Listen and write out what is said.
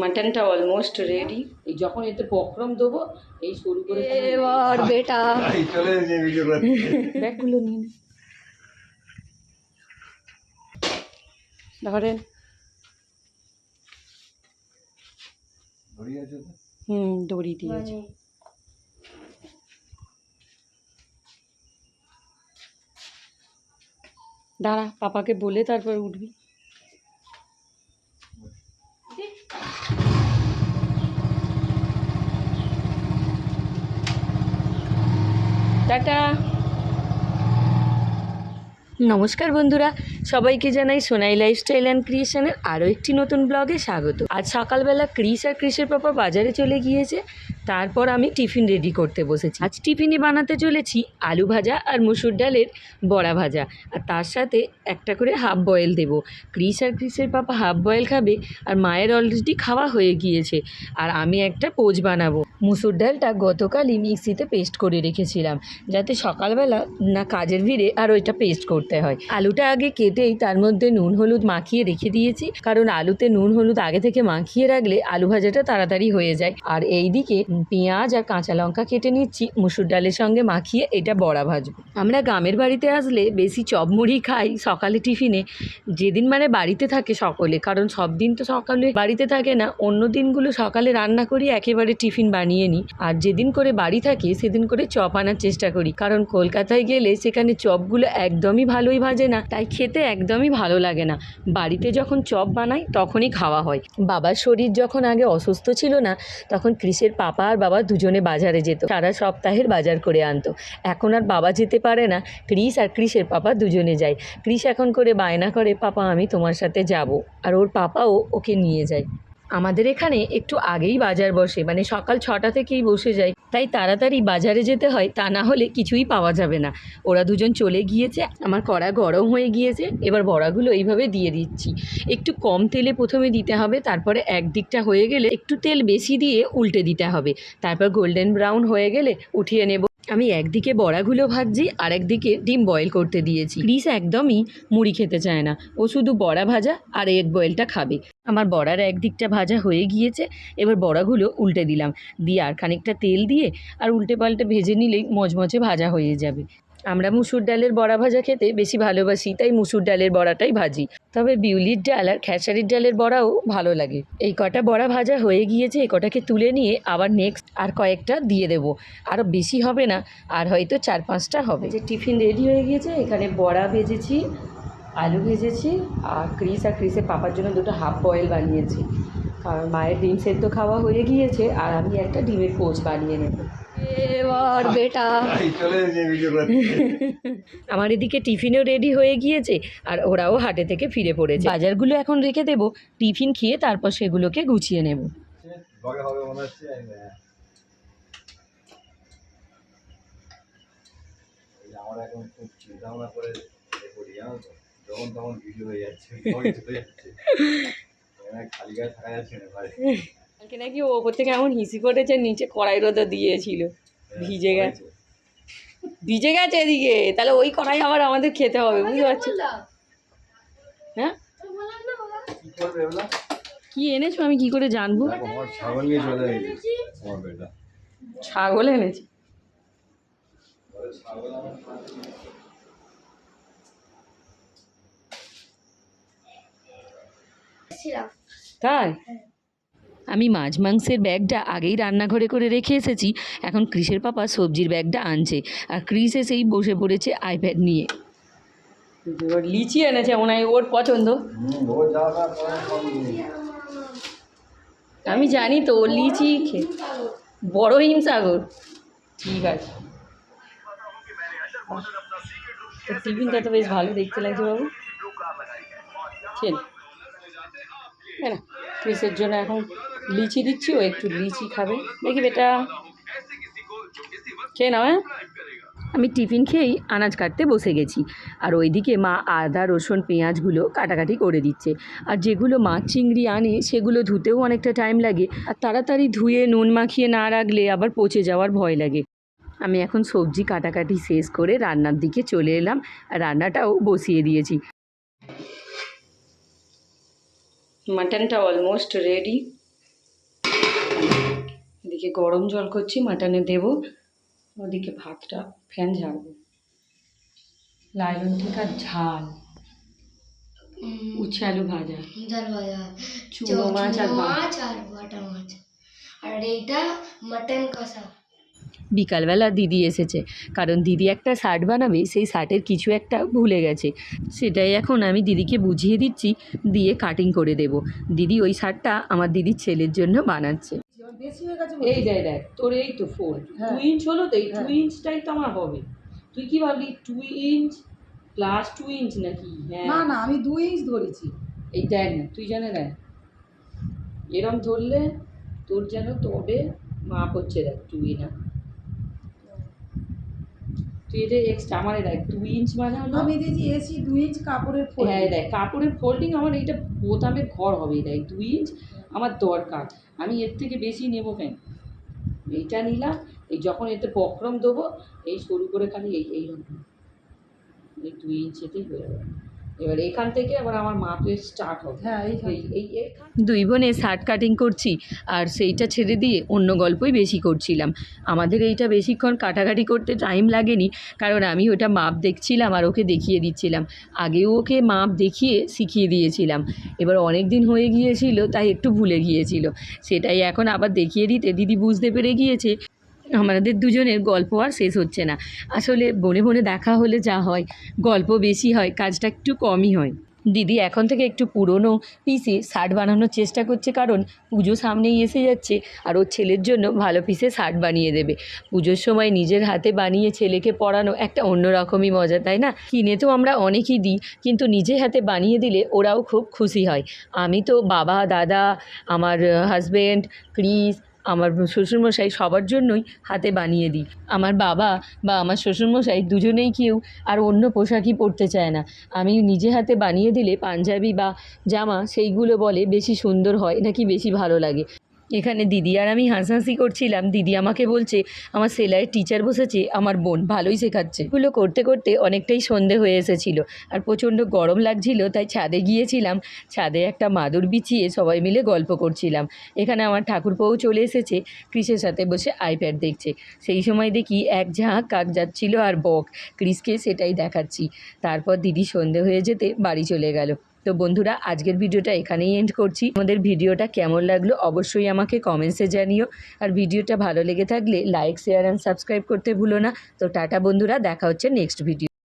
মাটনটা almost ready এই যখন এতে পক্রম দেবো এই শুরু করে এবার বেটা। চলে এসেছে ভিডিও করতে। ব্যাগগুলো নিয়ে নে। ধরেন। হুম দড়ি দিয়েছে দাঁড়া পাপাকে বলে তারপর উঠবি। টাটা। নমস্কার বন্ধুরা সবাইকে জানাই সোনাই লাইফস্টাইল অ্যান্ড ক্রিয়েশনের আরও একটি নতুন ব্লগে স্বাগত। আজ সকালবেলা ক্রিস আর ক্রিসের পাপা বাজারে চলে গিয়েছে, তারপর আমি টিফিন রেডি করতে বসেছি। আজ টিফিনে বানাতে চলেছি আলু ভাজা আর মুসুর ডালের বড়া ভাজা, আর তার সাথে একটা করে হাফ বয়েল দেবো। ক্রিস আর ক্রিসের পাপা হাফ বয়েল খাবে আর মায়ের অলরেডি খাওয়া হয়ে গিয়েছে, আর আমি একটা পোচ বানাবো। মুসুর ডালটা গতকালই মিক্সিতে পেস্ট করে রেখেছিলাম, যাতে সকালবেলা না কাজের ভিড়ে আর ওইটা পেস্ট করতে হয়। আলুটা আগে কেটেই তার মধ্যে নুন, হলুদ মাখিয়ে রেখে দিয়েছি। কারণ আলুতে নুন, হলুদ আগে থেকে মাখিয়ে রাখলে আলু ভাজাটা তাড়াতাড়ি হয়ে যায়। আর এই দিকে পেঁয়াজ আর কাঁচা লঙ্কা কেটে নিচ্ছি, মুসুর ডালের সঙ্গে মাখিয়ে এটা বড়া ভাজবো। আমরা গ্রামের বাড়িতে আসলে বেশি চপ মুড়ি খাই সকালে টিফিনে। যেদিন মানে বাড়িতে থাকে সকলে, কারণ সব দিন তো সকালে বাড়িতে থাকে না। অন্য দিনগুলো সকালে রান্না করি, একেবারে টিফিন বানিয়ে নিই। আর যেদিন করে বাড়ি থাকে, সেদিন করে চপ আনার চেষ্টা করি। কারণ কলকাতায় গেলে সেখানে চপগুলো একদমই ভালোই ভাজে না। তাই খেতে একদমই ভালো লাগে না। বাড়িতে যখন চপ বানাই, তখনই খাওয়া হয়। বাবার শরীর যখন আগে অসুস্থ ছিল না, তখন ক্রিসের পাপা আর বাবা দুজনে বাজারে যেত। সারা সপ্তাহের বাজার করে আনতো। এখন আর বাবা যেতে পারে না ক্রিস আর ক্রিসের পাপা দুজনে যায়। ক্রিস এখন করে বায়না করে, পাপা, আমি তোমার সাথে যাব। আর ওর পাপাও ওকে নিয়ে যায়। আমাদের এখানে একটু আগেই বাজার বসে মানে সকাল ছটা থেকেই বসে যায় তাই তাড়াতাড়ি বাজারে যেতে হয়, তা না হলে কিছুই পাওয়া যাবে না। ওরা দুজন চলে গিয়েছে, আমার কড়া গরম হয়ে গিয়েছে, এবার বড়াগুলো এইভাবে দিয়ে দিচ্ছি। একটু কম তেলে প্রথমে দিতে হবে, তারপরে একদিকটা হয়ে গেলে একটু তেল বেশি দিয়ে উল্টে দিতে হবে। তারপর গোল্ডেন ব্রাউন হয়ে গেলে উঠিয়ে নেব। আমি একদিকে বড়াগুলো ভাজছি আর একদিকে ডিম বয়েল করতে দিয়েছি। ক্রিস একদমই মুড়ি খেতে চায় না। ও শুধু বড়া ভাজা আর এগ বয়েলটা খাবে। আমার বড়ার একদিকটা ভাজা হয়ে গিয়েছে, এবার বড়াগুলো উল্টে দিলাম। দিয়ে আর খানিকটা তেল দিয়ে আর উল্টে পাল্টে ভেজে নিলেই মজমজে ভাজা হয়ে যাবে। আমরা মুসুর ডালের বড়া ভাজা খেতে বেশি ভালোবাসি, তাই মুসুর ডালের বড়াটাই ভাজি। তবে বিউলির ডাল আর খেসারির ডালের বড়াও ভালো লাগে। এই কটা বড়া ভাজা হয়ে গিয়েছে এই কটাকে তুলে নিয়ে আবার নেক্সট আর কয়েকটা দিয়ে দেবো। আরও বেশি হবে না, আর হয়তো চার পাঁচটা হবে। যে টিফিন রেডি হয়ে গিয়েছে, এখানে বড়া ভেজেছি, আলু ভেজেছি, আর ক্রিস আর ক্রিসের পাপার জন্য দুটো হাফ বয়েল বানিয়েছি। কারণ মায়ের ডিম সেদ্ধ খাওয়া হয়ে গিয়েছে, আর আমি একটা ডিমের পোচ বানিয়ে নেব। এবার বেটা। আমার এদিকে টিফিনও রেডি হয়ে গিয়েছে আর ওরাও হাটে থেকে ফিরে পড়েছে। বাজারগুলো এখন রেখে দেবো টিফিন খেয়ে তারপর সেগুলোকে গুছিয়ে নেব। মনে আমার এখন খুব চিন্তা ভাবনা করে করি জানো তো? যখন তখন ভিডিও হয়ে যাচ্ছে এখানে খালি গায়ে থাকা যাচ্ছে না কালকে নাকি ও ওপর থেকে এমন হিসি করেছে নিচে কড়াই রোদে দিয়েছিল। ভিজে গেছে। ভিজে গেছে এদিকে। তাহলে ওই কড়াই আবার আমাদের খেতে হবে বুঝতে পারছ? হ্যাঁ? কি এনেছো? আমি কি করে জানব? ছাগল নিয়ে চলে ছাগল এনেছি। তাই? আমি মাছ মাংসের ব্যাগটা আগেই রান্নাঘরে করে রেখে এসেছি। এখন ক্রিসের পাপা সবজির ব্যাগটা আনছে আর ক্রিস এসেই বসে পড়েছে আইপ্যাড নিয়ে। লিচি এনেছে মনে হয় ওর পছন্দ। আমি জানি তো ও লিচি খে বড় হিমসাগর। ঠিক আছে। তো টিফিনটা তো বেশ ভালো দেখতে লাগছে বাবু। খেল। না ক্রিসের জন্য এখন লিচি দিচ্ছি, ও একটু লিচি খাবে। দেখি বেটা, খেয়ে নাও হ্যাঁ? আমি টিফিন খেয়েই আনাজ কাটতে বসে গেছি। আর ওইদিকে মা আদা, রসুন, পেঁয়াজগুলো কাটাকাটি করে দিচ্ছে। আর যেগুলো মাছ চিংড়ি আনে, সেগুলো ধুতেও অনেকটা টাইম লাগে। আর তাড়াতাড়ি ধুয়ে, নুন মাখিয়ে না রাখলে আবার পচে যাওয়ার ভয় লাগে। আমি এখন সবজি কাটাকাটি শেষ করে রান্নার দিকে চলে এলাম। আর রান্নাটাও বসিয়ে দিয়েছি। মাটনটা অলমোস্ট রেডি এদিকে গরম জল করছি মাটনে দেব। ওদিকে ভাতটা ফ্যান ঝাড়বো। লাইলন থেকে ঝাল। উচ্ছে আলু ভাজা। ডাল ভাজা চুনো মাছ আর মাছ আর বাটা মাছ। আর এইটা মটন কষা। বিকালবেলা দিদি এসেছে কারণ দিদি একটা শার্ট বানাবে সেই শার্টের কিছু একটা ভুলে গেছে। সেটাই এখন আমি দিদিকে বুঝিয়ে দিচ্ছি দিয়ে কাটিং করে দেব। দিদি ওই শার্টটা আমার দিদির ছেলের জন্য বানাচ্ছে। বেশি হয়ে গেছে এই দেখ দেখ তোর এই তো ফোর টু ইঞ্চ হলো তো এই টু ইঞ্চটাই তো আমার হবে। তুই কি ভাবলি two inch plus two inch নাকি? হ্যাঁ। না না আমি দুই ইঞ্চ ধরেছি। এই দেখ না তুই জানে দেখ। এরম ধরলে তোর যেন তবে মাপ হচ্ছে দেখ তুই না তুই এটা এক্সট্রা আমার এই দেখ দুই ইঞ্চ মানে হলো আমি দিয়েছি এসি দুই ইঞ্চ কাপড়ের ফোল্ড হ্যাঁ দেখ কাপড়ের ফোল্ডিং আমার এইটা বোতামের ঘর হবে দেখ দুই ইঞ্চ আমার দরকার। আমি এর থেকে বেশি নেব কেন? এইটা নিলাম এই যখন এতে বক্রম দেবো এই সরু করে খালি এই এইরকম এই দুই ইঞ্চেতেই হয়ে যাবে। এবার এখান থেকে আবার আমার মাপের স্টার্ট হবে। হ্যাঁ এই এই দুই বোনে শার্ট কাটিং করছি আর সেইটা ছেড়ে দিয়ে অন্য গল্পই বেশি করছিলাম। আমাদের এইটা বেশিক্ষণ কাটাকাটি করতে টাইম লাগেনি কারণ আমি ওটা মাপ দেখছিলাম আর ওকে দেখিয়ে দিচ্ছিলাম। আগেও ওকে মাপ দেখিয়ে শিখিয়ে দিয়েছিলাম। এবার অনেক দিন হয়ে গিয়েছিল তাই একটু ভুলে গিয়েছিল। সেটাই এখন আবার দেখিয়ে দিতে দিদি বুঝতে পেরে গিয়েছে। আমাদের দুজনের গল্প আর শেষ হচ্ছে না। আসলে বনে বনে দেখা হলে যা হয়, গল্প বেশি হয়, কাজটা একটু কমই হয়। দিদি এখন থেকে একটু পুরনো পিসে শার্ট বানানোর চেষ্টা করছে কারণ পুজো সামনেই এসে যাচ্ছে আর ওর ছেলের জন্য ভালো পিসে শার্ট বানিয়ে দেবে। পুজোর সময় নিজের হাতে বানিয়ে ছেলেকে পরানো একটা অন্যরকমই মজা, তাই না? কিনে তো আমরা অনেকই দিই, কিন্তু নিজে হাতে বানিয়ে দিলে ওরাও খুব খুশি হয়। আমি তো বাবা, দাদা, আমার হাজব্যান্ড ক্রিস আমার শ্বশুরমশাই সবার জন্যই হাতে বানিয়ে দিই। আমার বাবা বা আমার শ্বশুরমশাই দুজনেই কেউ আর অন্য পোশাকই পরতে চায় না। আমি নিজে হাতে বানিয়ে দিলে পাঞ্জাবি বা জামা সেইগুলো বলে বেশি সুন্দর হয়, নাকি বেশি ভালো লাগে? এখানে দিদি আর আমি হাসাহাসি করছিলাম। দিদি আমাকে বলছে, আমার সেলাইয়ের টিচার বসেছে, আমার বোন ভালোই শেখাচ্ছে। এগুলো করতে করতে অনেকটাই সন্ধে হয়ে এসেছিল আর প্রচণ্ড গরম লাগছিল, তাই ছাদে গিয়েছিলাম। ছাদে একটা মাদুর বিছিয়ে সবাই মিলে গল্প করছিলাম। এখানে আমার ঠাকুরপোও চলে এসেছে ক্রিসের সাথে বসে আইপ্যাড দেখছে। সেই সময় দেখি এক ঝাঁক কাক যাচ্ছিল আর বক ক্রিসকে সেটাই দেখাচ্ছি। তারপর দিদি সন্ধে হয়ে যেতে বাড়ি চলে গেল। তো বন্ধুরা, আজকের ভিডিওটা এখানেই এন্ড করছি। আমাদের ভিডিওটা কেমন লাগল অবশ্যই আমাকে কমেন্টসে জানিও। আর ভিডিওটা ভালো লেগে থাকলে লাইক শেয়ার অ্যান্ড সাবস্ক্রাইব করতে ভুলো না। তো টাটা বন্ধুরা, দেখা হচ্ছে নেক্সট ভিডিও